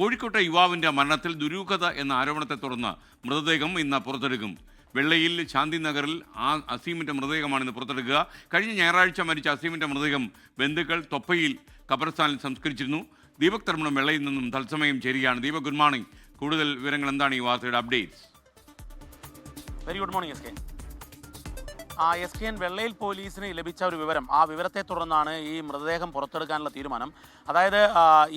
കോഴിക്കോട്ടെ യുവാവിന്റെ മരണത്തിൽ ദുരൂഹത എന്ന ആരോപണത്തെ തുടർന്ന് മൃതദേഹം ഇന്ന് പുറത്തെടുക്കും. വെള്ളയിൽ ശാന്തി നഗറിൽ ആ അസീമിന്റെ മൃതദേഹമാണ് ഇന്ന് പുറത്തെടുക്കുക. കഴിഞ്ഞ ഞായറാഴ്ച മരിച്ച അസീമിന്റെ മൃതദേഹം ബന്ധുക്കൾ തൊപ്പയിൽ ഖബർസ്ഥാനിൽ സംസ്കരിച്ചിരുന്നു. ദീപക് തർമ്മണം വെള്ളയിൽ നിന്നും തത്സമയം ചേരുകയാണ്. ദീപക് ഗുഡ് മോർണിംഗ് കൂടുതൽ വിവരങ്ങൾ എന്താണ് ഈ വാർത്തയുടെ updates very good morning S K ആ എസ് കെ എൻ വെള്ളയിൽ പോലീസിന് ലഭിച്ച ഒരു വിവരം. ആ വിവരത്തെ തുടർന്നാണ് ഈ മൃതദേഹം പുറത്തെടുക്കാനുള്ള തീരുമാനം. അതായത്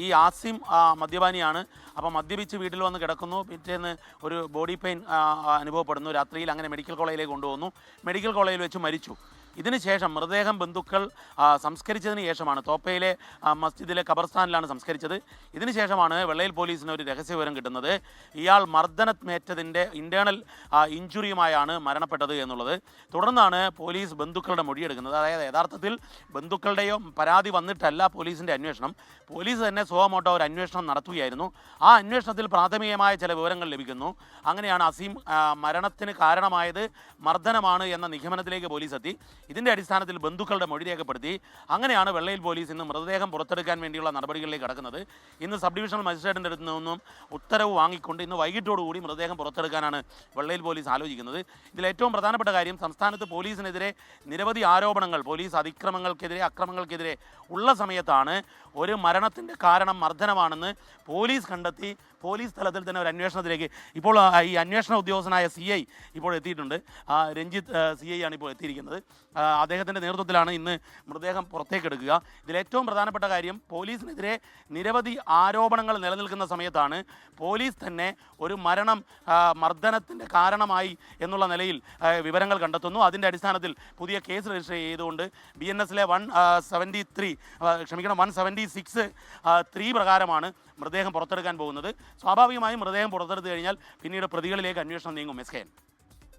ഈ ആസിം മദ്യപാനിയാണ് അപ്പോൾ മദ്യപിച്ച് വീട്ടിൽ വന്ന് കിടക്കുന്നു. പിറ്റേന്ന് ഒരു ബോഡി പെയിൻ അനുഭവപ്പെടുന്നു. രാത്രിയിൽ അങ്ങനെ മെഡിക്കൽ കോളേജിലേക്ക് കൊണ്ടുപോകുന്നു മെഡിക്കൽ കോളേജിൽ വെച്ച് മരിച്ചു. ഇതിനുശേഷം മൃതദേഹം ബന്ധുക്കൾ സംസ്കരിച്ചതിന് ശേഷമാണ് തോപ്പയിലെ മസ്ജിദിലെ ഖബർസ്ഥാനിലാണ് സംസ്കരിച്ചത്. ഇതിനുശേഷമാണ് വെള്ളയിൽ പോലീസിന് ഒരു രഹസ്യ വിവരം കിട്ടുന്നത്. ഇയാൾ മർദ്ദനമേറ്റതിന്റെ ഇന്റേണൽ ഇഞ്ചുറിയുമായാണ് മരണപ്പെട്ടത് എന്നുള്ളത്. തുടർന്നാണ് പോലീസ് ബന്ധുക്കളുടെ മൊഴിയെടുക്കുന്നത്. അതായത് യഥാർത്ഥത്തിൽ ബന്ധുക്കളുടെയോ പരാതി വന്നിട്ടല്ല പോലീസിന്റെ അന്വേഷണം. പോലീസ് തന്നെ സ്വമോട്ടോ ഒരു അന്വേഷണം നടത്തുകയായിരുന്നു. ആ അന്വേഷണത്തിൽ പ്രാഥമികമായ ചില വിവരങ്ങൾ ലഭിക്കുന്നു. അങ്ങനെയാണ് അസീം മരണത്തിന് കാരണമായത് മർദ്ദനമാണ് എന്ന നിഗമനത്തിലേക്ക് പോലീസ് എത്തി. ഇതിന്റെ അടിസ്ഥാനത്തിൽ ബന്ധുക്കളുടെ മൊഴി രേഖപ്പെടുത്തി അങ്ങനെയാണ് വെള്ളയിൽ പോലീസ് ഇന്ന് മൃതദേഹം പുറത്തെടുക്കാൻ വേണ്ടിയുള്ള നടപടികളിലേക്ക് കടക്കുന്നത്. ഇന്ന് സബ് ഡിവിഷണൽ മജിസ്ട്രേറ്റിന്റെ അടുത്ത് നിന്നും ഉത്തരവ് വാങ്ങിക്കൊണ്ട് ഇന്ന് വൈകിട്ടോടുകൂടി മൃതദേഹം പുറത്തെടുക്കാനാണ് വെള്ളയിൽ പോലീസ് ആലോചിക്കുന്നത്. ഇതിൽ ഏറ്റവും പ്രധാനപ്പെട്ട കാര്യം സംസ്ഥാനത്ത് പോലീസിനെതിരെ നിരവധി ആരോപണങ്ങൾ പോലീസ് അതിക്രമങ്ങൾക്കെതിരെ അക്രമങ്ങൾക്കെതിരെ ഉള്ള സമയത്താണ് ഒരു മരണത്തിന്റെ കാരണം മർദ്ദനമാണെന്ന് പോലീസ് കണ്ടെത്തി പോലീസ് തലത്തിൽ തന്നെ ഒരു അന്വേഷണത്തിലേക്ക് ഇപ്പോൾ ഈ അന്വേഷണ ഉദ്യോഗസ്ഥനായ സി ഐ ഇപ്പോൾ എത്തിയിട്ടുണ്ട്. രഞ്ജിത്ത് സി ഐ ആണ് ഇപ്പോൾ എത്തിയിരിക്കുന്നത്. അദ്ദേഹത്തിന്റെ നേതൃത്വത്തിലാണ് ഇന്ന് മൃതദേഹം പുറത്തേക്കെടുക്കുക ഇതിൽ ഏറ്റവും പ്രധാനപ്പെട്ട കാര്യം പോലീസിനെതിരെ നിരവധി ആരോപണങ്ങൾ നിലനിൽക്കുന്ന സമയത്താണ് പോലീസ് തന്നെ ഒരു മരണം മർദ്ദനത്തിന്റെ കാരണമായി എന്നുള്ള നിലയിൽ വിവരങ്ങൾ കണ്ടെത്തുന്നു. അതിന്റെ അടിസ്ഥാനത്തിൽ പുതിയ കേസ് രജിസ്റ്റർ ചെയ്തുകൊണ്ട് ബി എൻ എസിലെ വൺ സെവന്റി ത്രീ ക്ഷമിക്കണം വൺ സെവന്റി സിക്സ് ത്രീ പ്രകാരമാണ് മൃതദേഹം പുറത്തെടുക്കാൻ പോകുന്നത്. സ്വാഭാവികമായും മൃതദേഹം പുറത്തെടുത്തു കഴിഞ്ഞാൽ പിന്നീട് പ്രതികളിലേക്ക് അന്വേഷണം നീങ്ങും. S K